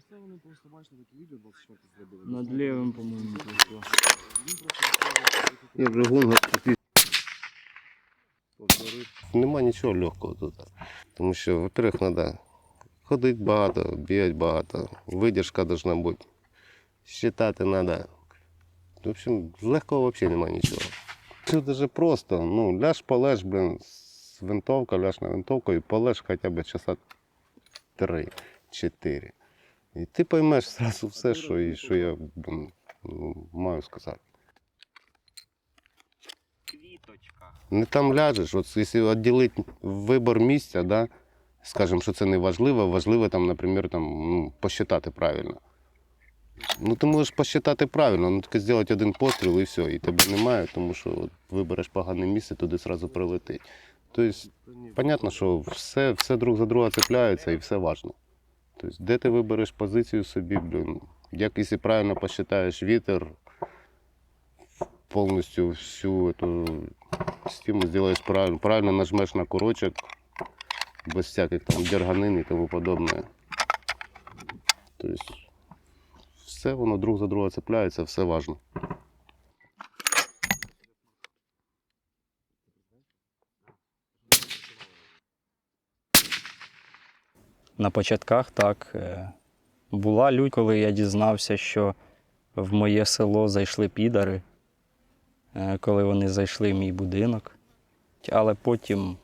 Це вони просто бачите такі відео 24 зробили. Над лівим, по-моєму, пройшло. Він просто Я вже гонга Нема нічого легкого тут. Тому що, во-первых, треба ходити багато, бігати багато, видержка должна бути. Считати треба. В общем, з легкого взагалі немає нічого. Це дуже просто. Ну, ляж полеж, блин, з винтовка, ляж на винтовку і полеж хоча б часа три-чотири. І ти поймеш зразу все, що, і, що я маю сказати. Квіточка. Не там ляжеш, от якщо відділити вибор місця, да, скажемо, що це не важливо, важливо там, наприклад, там, ну, посчитати правильно. Ну ти можеш посчитати правильно, ну тільки зробити один постріл і все, і тебе немає, тому що от, вибереш погане місце, туди одразу прилетить. Тобто, понятно, що все, все друг за друга цепляється і все важливо. Тобто, де ти вибереш позицію собі, блін, як якщо правильно посчитаєш вітер, повністю всю эту систему сделаешь правильно, правильно нажмешь на курочек, без всяких там дерганин і тому подобное. То есть все воно друг за друга цепляється, все важно. На початках так. е, Була лють, коли я дізнався, що в моє село зайшли підари, е, коли вони зайшли в мій будинок. Але потім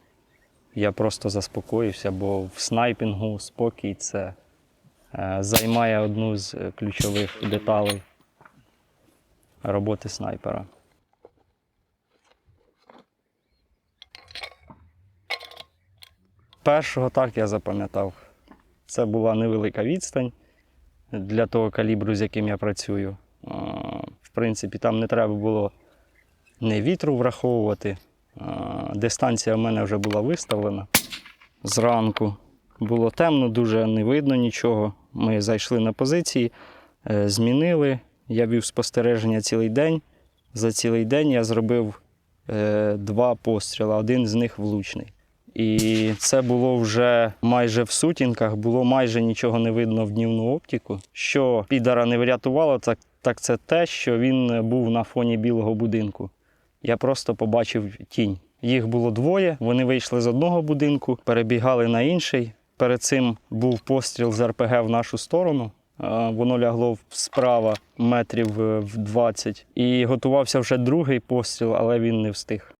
я просто заспокоївся, бо в снайпінгу спокій це е, займає одну з ключових деталей роботи снайпера. Першого так я запам'ятав. Це була невелика відстань для того калібру, з яким я працюю. В принципі, там не треба було не вітру враховувати. Дистанція в мене вже була виставлена зранку. Було темно, дуже не видно нічого. Ми зайшли на позиції, е, змінили. Я вів спостереження цілий день. За цілий день я зробив е, два постріли, один з них влучний. І це було вже майже в сутінках, було майже нічого не видно в днівну оптику. Що підара не врятувало, так, так це те, що він був на фоні білого будинку. Я просто побачив тінь. Їх було двоє, вони вийшли з одного будинку, перебігали на інший. Перед цим був постріл з РПГ в нашу сторону. Воно лягло справа метрів е, в 20. І готувався вже другий постріл, але він не встиг.